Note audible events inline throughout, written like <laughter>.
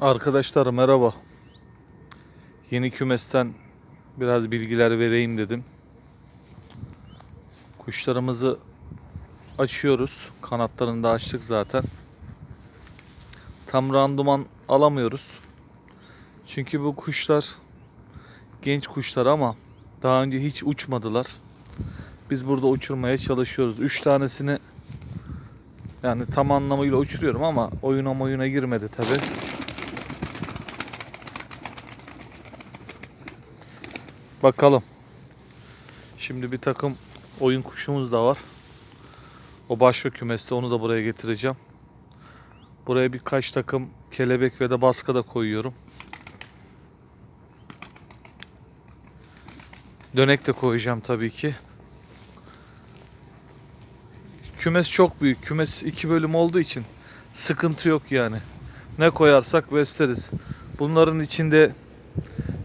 Arkadaşlar merhaba. Yeni kümesten biraz bilgiler vereyim dedim. Kuşlarımızı açıyoruz. Kanatlarını da açtık zaten. Tam randuman alamıyoruz. Çünkü bu kuşlar genç kuşlar ama daha önce hiç uçmadılar. Biz burada uçurmaya çalışıyoruz. 3 tanesini yani tam anlamıyla uçuruyorum ama oyuna oyuna girmedi tabi. Bakalım. Şimdi bir takım oyun kuşumuz da var. O başka kümeste onu da buraya getireceğim. Buraya birkaç takım kelebek ve de baska da koyuyorum. Dönek de koyacağım tabii ki. Kümes çok büyük. Kümes iki bölüm olduğu için sıkıntı yok yani. Ne koyarsak besleriz. Bunların içinde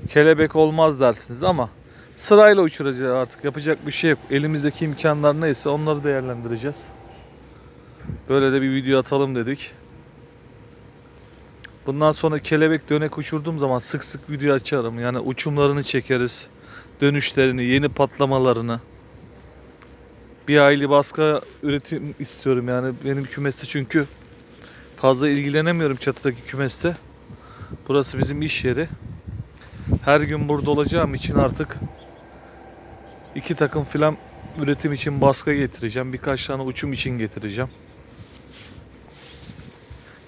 kelebek olmaz dersiniz ama sırayla uçuracağız artık. Yapacak bir şey yok. Elimizdeki imkanlar neyse onları değerlendireceğiz. Böyle de bir video atalım dedik. Bundan sonra kelebek dönek uçurduğum zaman sık sık video açarım. Yani uçumlarını çekeriz. Dönüşlerini, yeni patlamalarını. Bir aylı baska üretim istiyorum yani benim kümeste çünkü fazla ilgilenemiyorum çatıdaki kümeste. Burası bizim iş yeri. Her gün burada olacağım için artık iki takım filan üretim için baska getireceğim. Birkaç tane uçum için getireceğim.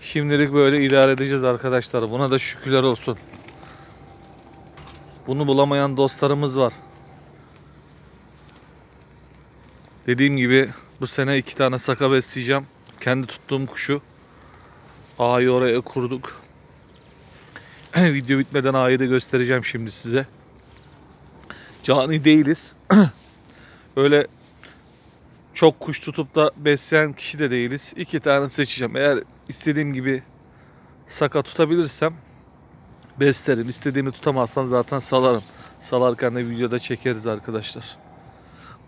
Şimdilik böyle idare edeceğiz arkadaşlar. Buna da şükürler olsun. Bunu bulamayan dostlarımız var. Dediğim gibi bu sene iki tane saka besleyeceğim. Kendi tuttuğum kuşu. Ağayı oraya kurduk. <clears throat> Video bitmeden da göstereceğim şimdi size. Cani değiliz. <clears throat> Öyle çok kuş tutup da besleyen kişi de değiliz. İki tane seçeceğim. Eğer istediğim gibi saka tutabilirsem beslerim. İstediğimi tutamazsam zaten salarım. Salarken de videoda çekeriz arkadaşlar.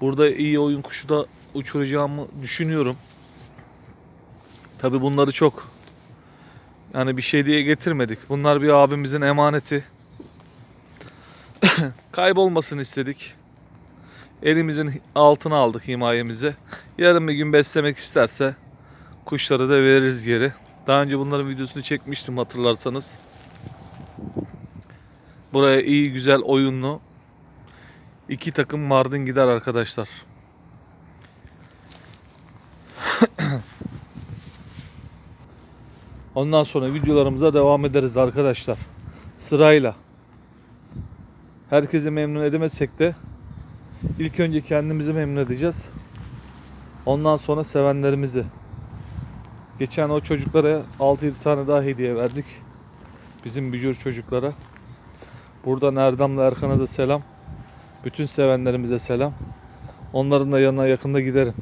Burada iyi oyun kuşu da uçuracağımı düşünüyorum. Tabi bunları çok yani bir şey diye getirmedik. Bunlar bir abimizin emaneti. <coughs> Kaybolmasını istedik. Elimizin altına aldık himayemize. Yarın bir gün beslemek isterse kuşları da veririz geri. Daha önce bunların videosunu çekmiştim hatırlarsanız. Buraya iyi güzel oyunlu iki takım Mardin gider arkadaşlar. Ondan sonra videolarımıza devam ederiz arkadaşlar. Sırayla. Herkesi memnun edemezsek de ilk önce kendimizi memnun edeceğiz. Ondan sonra sevenlerimizi. Geçen o çocuklara 6-7 tane daha hediye verdik. Bizim bücür çocuklara. Buradan Erdem'le Erkan'a da selam. Bütün sevenlerimize selam. Onların da yanına yakında giderim.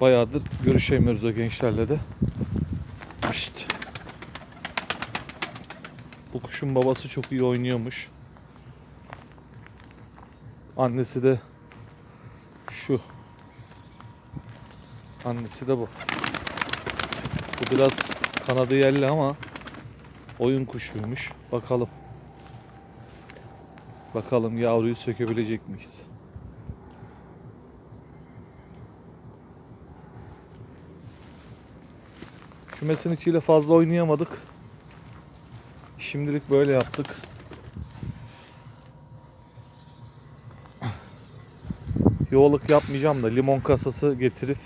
Bayağıdır görüşemiyoruz o gençlerle de. Bu kuşun babası çok iyi oynuyormuş. Annesi de şu. Annesi de bu. Bu biraz kanadı yerli ama oyun kuşuymuş. Bakalım. Bakalım yavruyu sökebilecek miyiz? Kümesin içiyle fazla oynayamadık. Şimdilik böyle yaptık. Yoğalık yapmayacağım da limon kasası getirip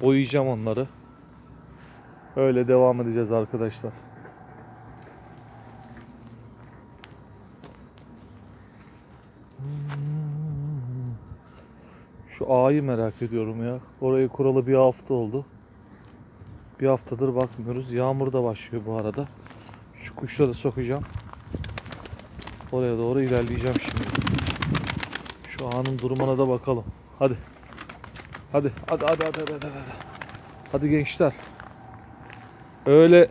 boyayacağım onları. Öyle devam edeceğiz arkadaşlar. Şu ağayı merak ediyorum ya. Orayı kuralı bir hafta oldu. Bir haftadır bakmıyoruz. Yağmur da başlıyor bu arada. Şu kuşları sokacağım. Oraya doğru ilerleyeceğim şimdi. Şu ağanın durumuna da bakalım. Hadi. Hadi. Hadi hadi hadi hadi hadi. Hadi, hadi gençler. Öyle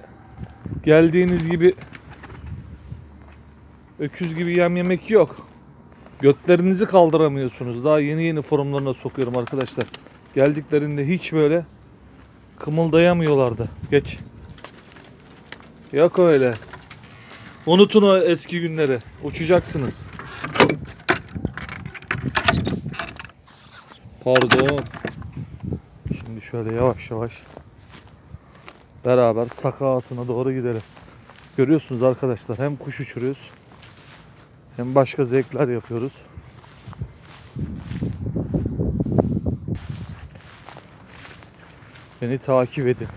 geldiğiniz gibi öküz gibi yem yemek yok. Götlerinizi kaldıramıyorsunuz. Daha yeni yeni forumlarına sokuyorum arkadaşlar. Geldiklerinde hiç böyle kımıldayamıyorlardı. Geç. Yok öyle. Unutun o eski günleri. Uçacaksınız. Pardon. Şimdi şöyle yavaş yavaş beraber Saka Ağası'na doğru gidelim. Görüyorsunuz arkadaşlar hem kuş uçuruyoruz hem başka zevkler yapıyoruz. Beni takip edin.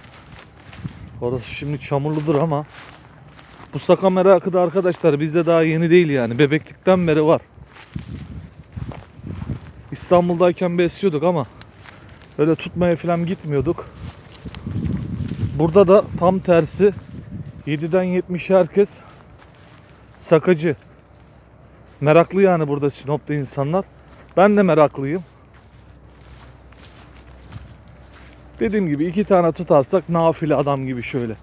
Orası şimdi çamurludur ama bu saka merakı da arkadaşlar bizde daha yeni değil yani. Bebeklikten beri var. İstanbul'dayken besliyorduk ama öyle tutmaya falan gitmiyorduk. Burada da tam tersi 7'den 70'e herkes sakacı. Meraklı yani burada Sinop'ta insanlar. Ben de meraklıyım. Dediğim gibi iki tane tutarsak nafile adam gibi şöyle.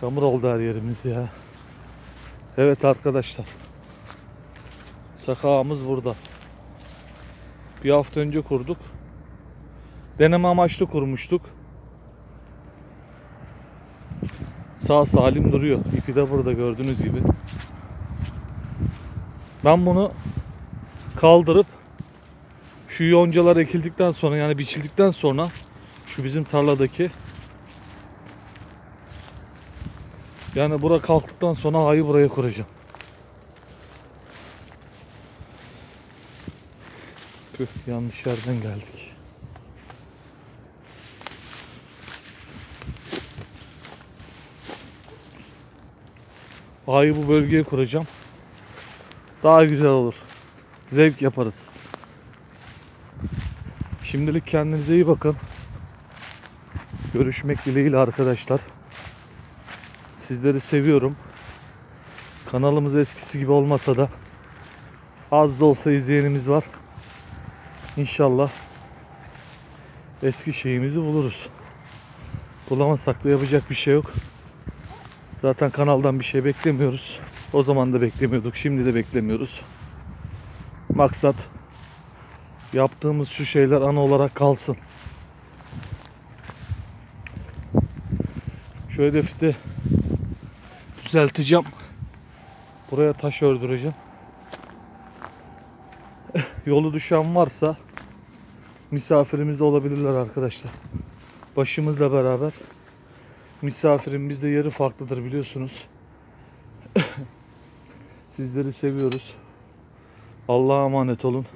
Çamur oldu her yerimiz ya. Evet arkadaşlar. Sakağımız burada. Bir hafta önce kurduk. Deneme amaçlı kurmuştuk. Sağ salim duruyor. İpi de burada gördüğünüz gibi. Ben bunu kaldırıp şu yoncalar ekildikten sonra yani biçildikten sonra şu bizim tarladaki yani bura kalktıktan sonra ayı buraya kuracağım. Tüh yanlış yerden geldik. Ayı bu bölgeye kuracağım. Daha güzel olur. Zevk yaparız. Şimdilik kendinize iyi bakın. Görüşmek dileğiyle arkadaşlar. Sizleri seviyorum. Kanalımız eskisi gibi olmasa da az da olsa izleyenimiz var. İnşallah eski şeyimizi buluruz. Bulamasak da yapacak bir şey yok. Zaten kanaldan bir şey beklemiyoruz. O zaman da beklemiyorduk. Şimdi de beklemiyoruz. Maksat yaptığımız şu şeyler ana olarak kalsın. Şu hedefi de düzelteceğim. Buraya taş ördüreceğim. <laughs> Yolu düşen varsa misafirimiz de olabilirler arkadaşlar. Başımızla beraber misafirin bizde yeri farklıdır biliyorsunuz. <laughs> Sizleri seviyoruz. Allah'a emanet olun.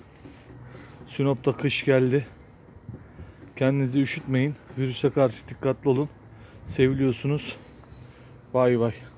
Sinop'ta kış geldi. Kendinizi üşütmeyin. Virüse karşı dikkatli olun. Seviliyorsunuz. Bay bay.